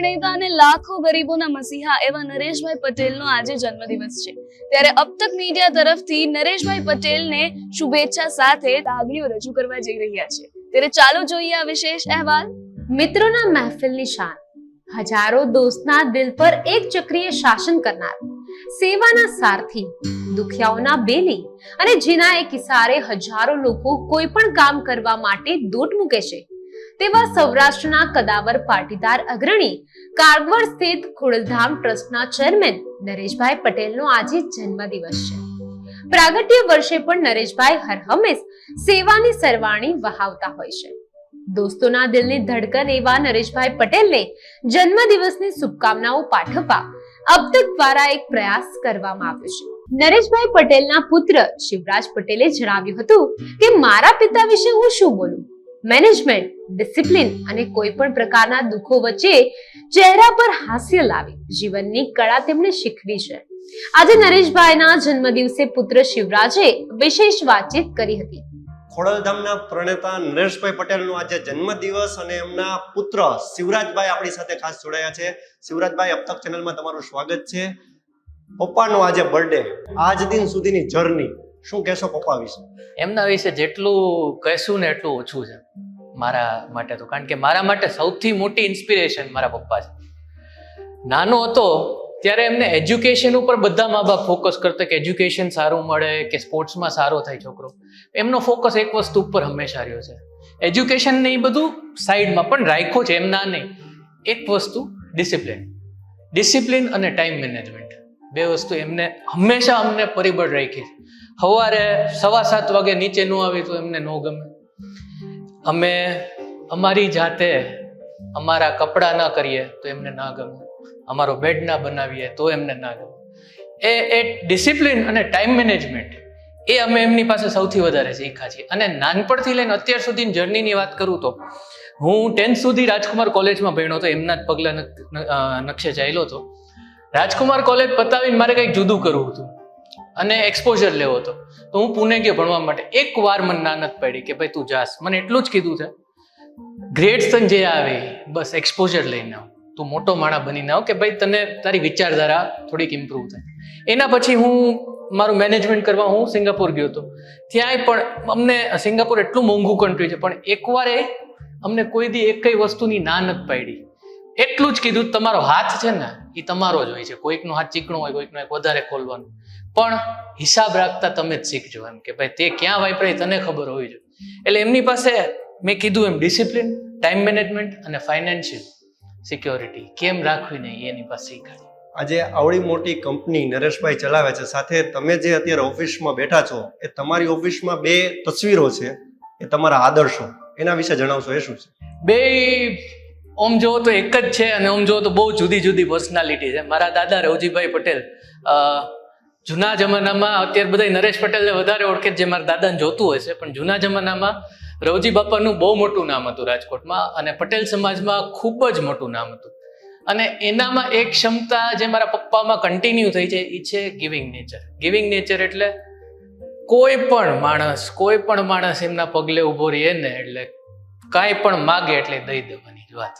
પ્રણેતા અને લાખો ગરીબોના મસીહા એવા નરેશભાઈ પટેલનો આજે જન્મદિવસ છે. ત્યારે અબ મીડિયા તરફથી નરેશભાઈ પટેલને શુભેચ્છા સાથે લાગણીઓ રજૂ કરવા જઈ રહ્યા છે. ત્યારે ચાલો જોઈએ આ વિશેષ અહેવાલ. મિત્રોના મહેફિલની શાન. હજારો દોસ્તના દિલ પર એક ચક્રીય શાસન કરનાર, સેવાના સારથી, દુખિયાઓના બેલી અને જેના એક ઇશારે હજારો લોકો કોઈ પણ કામ કરવા માટે દોટ મૂકે છે. તેવા સૌરાષ્ટ્રના કદાવર પાટીદાર અગ્રણી કાગવડ સ્થિત ખોડલધામ ટ્રસ્ટના ચેરમેન નરેશભાઈ પટેલનો આજે જન્મદિવસ છે. પ્રાગટ્ય વર્ષે પણ નરેશભાઈ હરહંમેશ સેવાની સરવાણી વહાવતા હોય છે. દોસ્તોના દિલની ધડકન એવા નરેશભાઈ પટેલને જન્મદિવસની શુભકામનાઓ પાઠવવા અબતક દ્વારા એક પ્રયાસ કરવામાં આવ્યો છે. નરેશભાઈ પટેલના પુત્ર શિવરાજ પટેલે જણાવ્યું હતું કે, મારા પિતા વિશે હું શું બોલું? મેનેજમેન્ટ, ડિસિપ્લિન અને કોઈ પણ પ્રકારના દુઃખો વચ્ચે ચહેરા પર હાસ્ય લાવી. જીવનની કળા તેમણે શીખવી છે. આજે નરેશભાઈના જન્મદિવસે પુત્ર શિવરાજે વિશેષ વાતચીત કરી હતી. ખોડલધામના પ્રણેતા નરેશભાઈ પટેલનો આજે જન્મદિવસ અને એમના પુત્ર શિવરાજભાઈ આપણી સાથે ખાસ જોડાયા છે. શિવરાજભાઈ અબતક ચેનલમાં તમારું સ્વાગત છે. પપ્પાનો આજે બર્થડે. આજ દિન સુધીની જર્ની. શું કહેશો પપ્પા વિશે? એમના વિશે જેટલું કહેશું ને એટલું ઓછું છે, મારા માટે તો. કારણ કે મારા માટે સૌથી મોટી ઇન્સ્પિરેશન મારા પપ્પા છે. નાનો હતો, ત્યારે એમને એજ્યુકેશન ઉપર બધા મા બાપ ફોકસ કરતા કે એજ્યુકેશન સારું મળે કે સ્પોર્ટ્સમાં સારો થાય છોકરો. એમનો ફોકસ એક વસ્તુ ઉપર હંમેશા રહ્યો છે. એજ્યુકેશન ને એ બધું સાઈડમાં પણ રાખ્યો છે, એમના નહીં. એક વસ્તુ ડિસિપ્લિન ડિસિપ્લિન અને ટાઈમ મેનેજમેન્ટ બે વસ્તુ એમને હંમેશા અમને પરિબળ રાખી સવારે સવા સાત વાગે નીચે ન આવી તો એમને ન ગમે. અમે અમારી જાતે અમારા કપડાં ના કરીએ તો એમને ના ગમે. અમારો બેડ ના બનાવીએ તો એમને ના ગમે. એ એ ડિસિપ્લિન અને ટાઈમ મેનેજમેન્ટ એ અમે એમની પાસે સૌથી વધારે શીખ્યા છીએ. અને નાનપણથી લઈને અત્યાર સુધીની જર્નીની વાત કરું તો, હું ટેન્થ સુધી રાજકુમાર કોલેજમાં ભણ્યો હતો એમના જ પગલા નકશે ચાલ્યો હતો રાજકુમાર કોલેજ પતાવીને મારે કંઈક જુદું કરવું હતું. અને એક્સપોઝર લેવો હતો. તો હું પુણે ગયો ભણવા માટે. એક વાર મને નાનત પડી કે ભાઈ તું જાસ. મને એટલું જ કીધું છે. ગ્રેટ સન જે આવે, બસ એક્સપોઝર લઈને આવ. તું મોટો માણા બનીને આવ કે ભાઈ તને તારી વિચારધારા થોડીક ઇમ્પ્રૂવ થાય. એના પછી હું, મારું મેનેજમેન્ટ કરવા હું સિંગાપુર ગયો હતો. ત્યાંય પણ અમને, સિંગાપુર એટલું મોંઘું કન્ટ્રી છે, પણ એકવાર એ અમને કોઈ દી એક વસ્તુની ના નથી પાડી. એટલું જ કીધું, તમારો હાથ છે ને એ તમારો જ હોય છે. કોઈકનો હાથ ચીકણો હોય, કોઈકનો એક વધારે ખોલવાનો. પણ હિસાબ રાખતા તમે જ શીખજો એમ કે ભાઈ તે ક્યાં વાપરાય તને ખબર હોવી જોઈએ. એટલે એમની પાસે મેં કીધું એમ ડિસિપ્લિન ટાઈમ મેનેજમેન્ટ અને ફાઇનાન્શિયલ સિક્યોરિટી. કેમ રાખવી નહીં એની પાસે શીખાય? આજે આવડી મોટી કંપની નરેશભાઈ ચલાવે છે. સાથે તમે જે અત્યારે ઓફિસમાં બેઠા છો એ તમારી ઓફિસમાં બે તસવીરો છે એ તમારા આદર્શો. એના વિશે જણાવશો એ શું છે? બે ઓમ જોવો તો એક જ છે અને ઓમ જોવો તો બહુ જુદી જુદી પર્સનાલિટી છે. મારા દાદા રવજીભાઈ પટેલ જૂના જમાનામાં અત્યારે બધા નરેશ પટેલને વધારે ઓળખે જે મારા દાદાને જોતું હોય છે, પણ જૂના જમાનામાં રવજી બાપાનું બહુ મોટું નામ હતું રાજકોટમાં અને પટેલ સમાજમાં ખૂબ જ મોટું નામ હતું. અને એનામાં એક ક્ષમતા જે મારા પપ્પામાં કન્ટિન્યુ થઈ છે એ છે ગિવિંગ નેચર ગિવિંગ નેચર એટલે કોઈ પણ માણસ, કોઈ પણ માણસ એમના પગલે ઊભો રહે ને એટલે કાંઈ પણ માગે એટલે દઈ દેવાની વાત.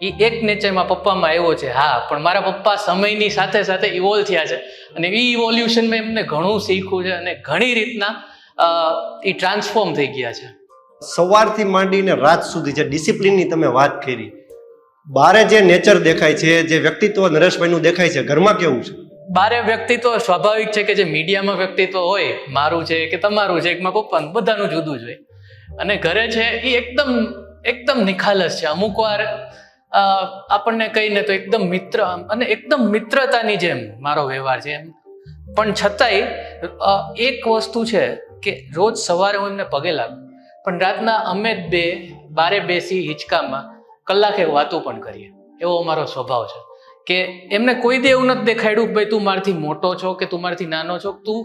એ એક નેચરમાં પપ્પામાં આવ્યો છે હા પણ મારા પપ્પા સમયની સાથે સાથે ઇવોલ્વ થયા છે. અને એ ઇવોલ્યુશનમાં એમને ઘણું શીખવું છે અને ઘણી રીતના એ ટ્રાન્સફોર્મ થઈ ગયા છે. સવારથી માંડીને રાત સુધી જે ડિસિપ્લિનની તમે વાત કરી બારે જે નેચર દેખાય છે જે વ્યક્તિત્વ નરેશભાઈનું દેખાય છે ઘરમાં કેવું છે? બારે વ્યક્તિત્વ સ્વાભાવિક છે કે જે મીડિયામાં વ્યક્તિત્વ હોય મારું છે કે તમારું છે એકમાં પપ્પાનું બધાનું જુદું જ હોય. અને ઘરે છે એ એકદમ એકદમ નિખાલસ છે. અમુક વાર આપણને કહીને તો એકદમ મિત્ર અને એકદમ મિત્રતાની જેમ મારો વ્યવહાર છે એમ. પણ છતાંય એક વસ્તુ છે કે રોજ સવારે હું એમને પગે લાગું. પણ રાતના અમે બે, બારે બેસી હિંચકામાં કલાકે વાતો પણ કરીએ. એવો અમારો સ્વભાવ છે. કે એમને કોઈ દે એવું નથી દેખાડ્યું ભાઈ તું મારથી મોટો છો કે તું મારથી નાનો છો તું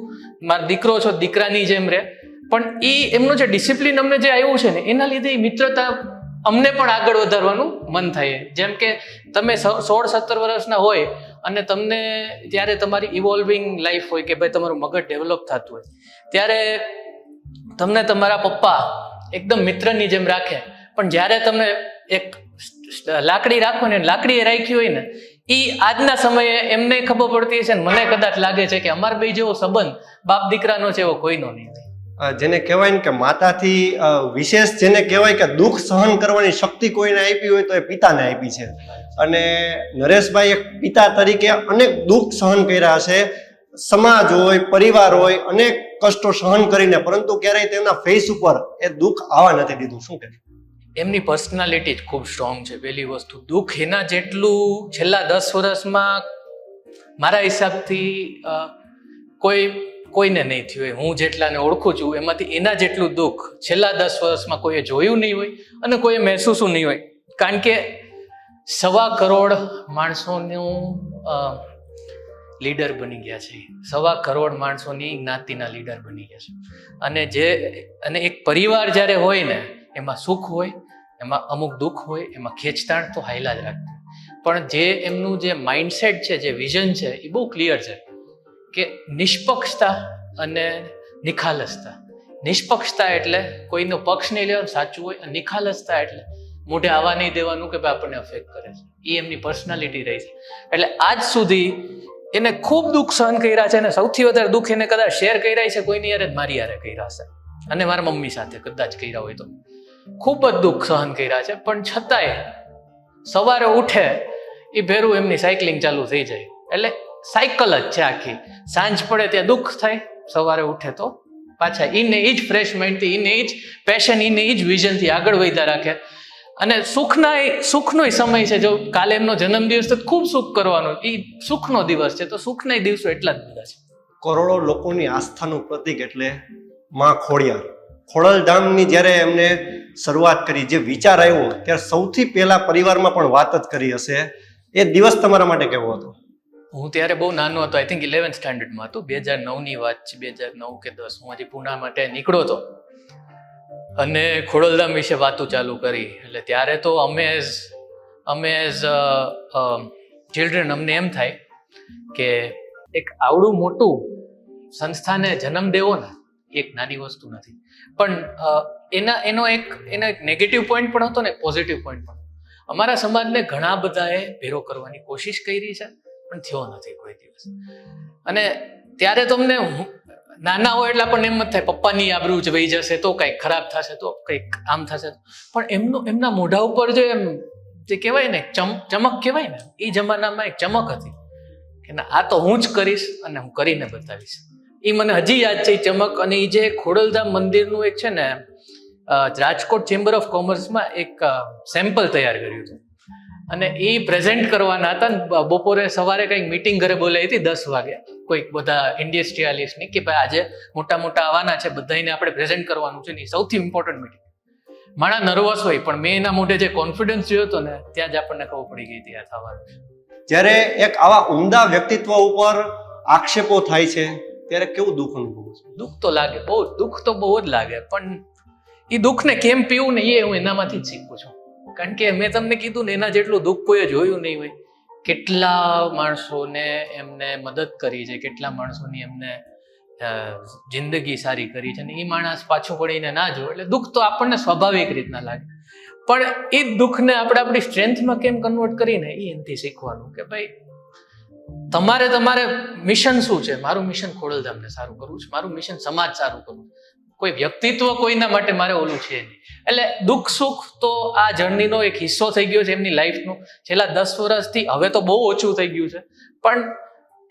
મારો દીકરો છો, દીકરાની જેમ રે પણ એ એમનું જે ડિસિપ્લિન અમને જે આવ્યું છે ને, એના લીધે એ મિત્રતા અમને પણ આગળ વધારવાનું મન થાય. જેમ કે તમે સોળ, સત્તર વર્ષના હોય અને તમને જ્યારે તમારી ઇવોલ્વિંગ લાઈફ હોય કે ભાઈ તમારું મગજ ડેવલપ થતું હોય, ત્યારે તમને તમારા પપ્પા એકદમ મિત્રની જેમ રાખે. પણ જ્યારે તમે એક લાકડી રાખો ને, લાકડી એ રાખી હોય ને, એ આજના સમયે એમને ખબર પડતી હશે ને, મને કદાચ લાગે છે કે અમાર બે જેવો સંબંધ બાપ દીકરાનો છે એવો કોઈનો નહીં જેને કહેવાય ને કે માતાથી વિશેષ જેને કહેવાય કે દુઃખ સહન કરવાની શક્તિ કોઈને આપી હોય તો એ પિતાને આપી છે. અને નરેશભાઈ એક પિતા તરીકે અનેક દુઃખ સહન કર્યા છે સમાજ હોય, પરિવાર હોય, અનેક કષ્ટો સહન કરીને, પરંતુ ક્યારેય તેમના ફેસ ઉપર એ દુઃખ આવવા નથી દીધું. શું કે એમની પર્સનાલિટી જ ખૂબ સ્ટ્રોંગ છે. પહેલી વસ્તુ, દુઃખ એના જેટલું છેલ્લા દસ વર્ષમાં મારા હિસાબથી કોઈ કોઈને નહીં થયું હોય. હું જેટલાને ઓળખું છું, એમાંથી એના જેટલું દુઃખ છેલ્લા દસ વર્ષમાં કોઈએ જોયું નહીં હોય અને કોઈએ મહેસૂસું નહીં હોય. કારણ કે સવા કરોડ માણસોનું લીડર બની ગયા છે. સવા કરોડ માણસોની જ્ઞાતિના લીડર બની ગયા છે. અને જે, અને એક પરિવાર જ્યારે હોય ને, એમાં સુખ હોય, એમાં અમુક દુઃખ હોય, એમાં ખેંચતાણ તો હાયલા જ રાખતું. પણ જે એમનું જે માઇન્ડસેટ છે, જે વિઝન છે, એ બહુ ક્લિયર છે. કે નિષ્પક્ષતા અને નિખાલસતા. નિષ્પક્ષતા એટલે કોઈનો પક્ષ નહીં લેવાનું, સાચું હોય, અને નિખાલસતા એટલે મોઢે આવવા નહીં દેવાનું કે ભાઈ આપણને અફેક્ટ કરે છે. એ એમની પર્સનાલિટી રહી છે. એટલે આજ સુધી એને ખૂબ દુઃખ સહન કર્યા છે અને સૌથી વધારે દુઃખ એને કદાચ શેર કર્યા છે, કોઈની યારે મારી યારે કર્યા હશે. અને મારા મમ્મી સાથે કદાચ કર્યા હોય તો. ખૂબ જ દુઃખ સહન કર્યા છે, પણ છતાંય સવારે ઉઠે એ ભેરું એમની સાયકલિંગ ચાલુ થઈ જાય. એટલે સાયકલ જ છે આખી. સાંજ પડે ત્યાં દુઃખ થાય, સવારે ઉઠે તો. પાછા એને એ જ ફ્રેશ માઇન્ડથી એને એ જ પેશન એને એ જ વિઝનથી આગળ વધ્યા રાખે. અને સુખના સુખનો સમય છે, જો કાલે એમનો જન્મદિવસ તો ખૂબ સુખ કરવાનો. એ સુખનો દિવસ છે, તો સુખના દિવસો એટલા જ બધા છે. કરોડો લોકોની આસ્થાનું પ્રતીક એટલે માં ખોડિયાર. ખોડલધામની જ્યારે એમને શરૂઆત કરી, જે વિચાર આવ્યો, ત્યારે સૌથી પહેલા પરિવારમાં પણ વાત જ કરી હશે. એ દિવસ તમારા માટે કેવો હતો? હું ત્યારે બહુ નાનો હતો આઈ થિંક ઇલેવન્થ સ્ટાન્ડર્ડમાં હતું, બે હજાર નવની વાત છે, બે હજાર નવ કે દસ. હું હજી પૂના માટે નીકળ્યો હતો અને ખોડલધામ વિશે વાતો ચાલુ કરી. એટલે ત્યારે તો અમે એઝ અમે એઝ ચિલ્ડ્રન અમને એમ થાય કે એક આવડું મોટું સંસ્થાને જન્મ દેવો ને, એક નાની વસ્તુ નથી. પણ એના, એનો એક એનો એક નેગેટિવ પોઈન્ટ પણ હતો ને પોઝિટિવ પોઈન્ટ પણ. અમારા સમાજને ઘણા બધાએ ભેરો કરવાની કોશિશ કરી છે. થયો નથી કોઈ દિવસ. અને ત્યારે તમને નાના હોય એટલે આપણને એમ જ થાય પપ્પાની આબરૂ વહી જશે તો કંઈક ખરાબ થશે તો કંઈક આમ થશે પણ એમનું એમના મોઢા ઉપર જે એમ જે કહેવાય ને ચમ ચમક કહેવાય ને એ જમાનામાં એક ચમક હતી. કે ના આ તો હું જ કરીશ અને હું કરીને બતાવીશ. એ મને હજી યાદ છે એ ચમક અને એ જે ખોડલધામ મંદિરનું એક છે ને રાજકોટ ચેમ્બર ઓફ કોમર્સમાં એક સેમ્પલ તૈયાર કર્યું હતું. અને એ પ્રેઝન્ટ કરવાના હતા બપોરે સવારે કંઈક મિટિંગ ઘરે બોલાવી હતી દસ વાગે. કોઈક બધા ઇન્ડસ્ટ્રીયાલિસ્ટની કે ભાઈ આજે મોટા મોટા આવવાના છે બધાને આપણે પ્રેઝન્ટ કરવાનું છે ને સૌથી ઇમ્પોર્ટન્ટ મીટિંગ માણા નર્વસ હોય પણ મેં એના મોઢે જે કોન્ફિડન્સ જોયો હતો ને ત્યાં જ આપણને ખબર પડી ગઈ હતી આ થવાનું જ્યારે એક આવા ઉમદા વ્યક્તિત્વ ઉપર આક્ષેપો થાય છે ત્યારે કેવું દુઃખ અનુભવું છે? દુઃખ તો લાગે બહુ દુઃખ તો બહુ જ લાગે પણ એ દુઃખને કેમ પીવું ને એ હું એનામાંથી જ શીખું છું. કારણ કે મેં તમને કીધું ને, એના જેટલું દુઃખ કોઈએ જોયું નહીં હોય. કેટલા માણસોને એમને મદદ કરી છે, કેટલા માણસોની એમને જિંદગી સારી કરી છે ને એ માણસ પાછો પડીને ના જો એટલે દુઃખ તો આપણને સ્વાભાવિક રીતના લાગે. પણ એ દુઃખને આપણે આપણી સ્ટ્રેન્થમાં કેમ કન્વર્ટ કરીને એ એનાથી શીખવાનું કે ભાઈ, તમારે તમારે મિશન શું છે? મારું મિશન ખોડલધામને સારું કરવું છે, મારું મિશન સમાજ સારું કરવું. કોઈ વ્યક્તિત્વ કોઈના માટે મારે ઓલું છે નહીં. એટલે દુઃખ સુખ તો આ જર્નીનો એક હિસ્સો થઈ ગયો છે એમની લાઈફનો. છેલ્લા દસ વર્ષથી હવે તો બહુ ઓછું થઈ ગયું છે. પણ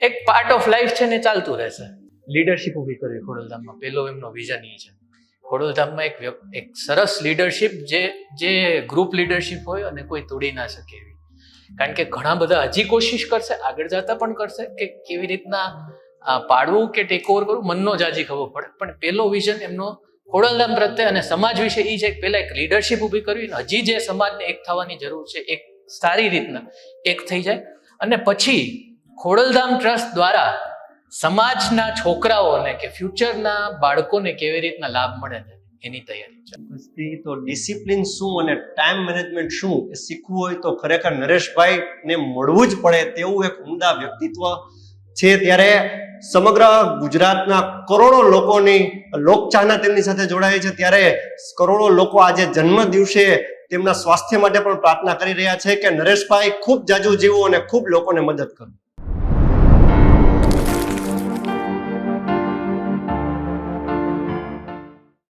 એક પાર્ટ ઓફ લાઈફ છે ને ચાલતું રહેશે. લીડરશિપ ઊભી કરવી ખોડલધામમાં પહેલો એમનો વિઝન એ છે. ખોડલધામમાં એક એક સરસ લીડરશિપ જે જે ગ્રુપ લીડરશિપ હોય અને કોઈ તોડી ના શકે એવી. કારણ કે ઘણા બધા હજી કોશિશ કરશે, આગળ જતા પણ કરશે કે કેવી રીતના પાડવું કે ટેક ઓવર કરવું, મનનો જ ખબર પડે. પણ પેલો વિઝન એમનો ખોડલધામ પ્રત્યે અને સમાજ વિશે એ છે પહેલા એક લીડરશિપ ઊભી કરવી અને હજી જે સમાજને એક થવાની જરૂર છે, એક સારી રીતના એક થઈ જાય. અને પછી ખોડલધામ ટ્રસ્ટ દ્વારા સમાજના છોકરાઓને કે ફ્યુચરના બાળકોને કેવી રીતના લાભ મળે છે, એની તૈયારી છે. તો ડિસિપ્લિન શું અને ટાઈમ મેનેજમેન્ટ શું, એ શીખવું હોય તો ખરેખર નરેશભાઈ ને મળવું જ પડે તેવું એક ઉમદા વ્યક્તિત્વ છે ત્યારે સમગ્ર ગુજરાતના કરોડો લોકોની લોકચાહના તેમની સાથે જોડાય છે. ત્યારે કરોડો લોકો આજે જન્મ દિવસે તેમના સ્વાસ્થ્ય માટે પણ પ્રાર્થના કરી રહ્યા છે કે નરેશભાઈ ખૂબ જાજુ જીવો અને ખૂબ લોકોને મદદ કરો.